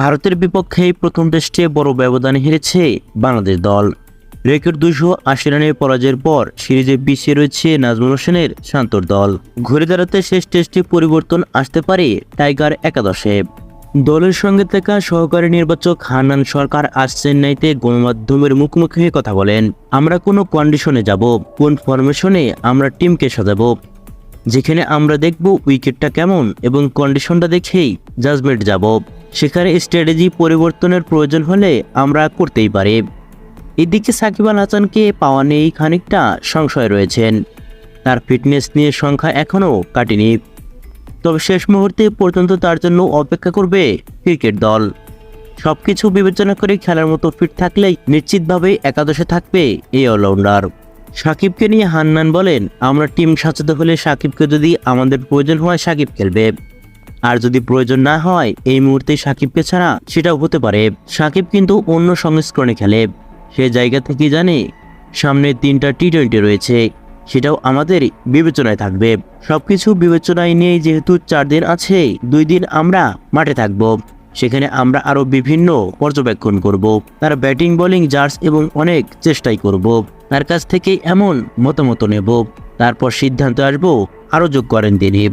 ভারতের বিপক্ষে প্রথম টেস্টে বড় ব্যবধানে হেরেছে বাংলাদেশ দল। রেকর্ড দুশো আশি রানের পরাজয়ের পর সিরিজে পিছিয়ে রয়েছে নাজমুল হোসেনের শান্তর দল। ঘুরে দাঁড়াতে শেষ টেস্টে পরিবর্তন আসতে পারে টাইগার একাদশে। দলের সঙ্গে থাকা সহকারী নির্বাচক হান্নান সরকার আজ চেন্নাইতে গণমাধ্যমের মুখোমুখি হয়ে কথা বলেন, আমরা কোনো কন্ডিশনে যাব, কোন ফরমেশনে আমরা টিমকে সাজাবো? যেখানে আমরা দেখব উইকেটটা কেমন এবং কন্ডিশনটা দেখেই জাজমেন্ট যাব। সেখানে স্ট্র্যাটেজি পরিবর্তনের প্রয়োজন হলে আমরা করতেই পারি। এদিকে সাকিব আল হাসানকে পাওয়া নেই খানিকটা সংশয় রয়েছেন। তার ফিটনেস নিয়ে সংখ্যা এখনও কাটেনি। তবে শেষ মুহূর্তে পর্যন্ত তার জন্য অপেক্ষা করবে ক্রিকেট দল। সব কিছু বিবেচনা করে খেলার মতো ফিট থাকলেই নিশ্চিতভাবে একাদশে থাকবে এই অলরাউন্ডার। সাকিবকে নিয়ে হান্নান বলেন, আমরা টিম সাজাতে হলে সাকিবকে যদি আমাদের প্রয়োজন হয় সাকিব খেলবে। আর যদি প্রয়োজন না হয়, এই মুহূর্তে সাকিবকে ছাড়া সেটাও হতে পারে। সাকিব কিন্তু অন্য সংস্করণে খেলে। সে জায়গা থেকে জানে, সামনে তিনটা টি টোয়েন্টি রয়েছে। সেটাও আমাদের বিবেচনায় থাকবে। সবকিছু বিবেচনায় নিয়ে যেহেতু চার দিন আছে, দুই দিন আমরা মাঠে থাকব। সেখানে আমরা আরও বিভিন্ন পর্যবেক্ষণ করব। তার ব্যাটিং, বোলিং, জার্স এবং অনেক চেষ্টাই করব। তার কাছ থেকে এমন মতামত নেব। তারপর সিদ্ধান্ত আসব, আরও যোগ করেন তিনি।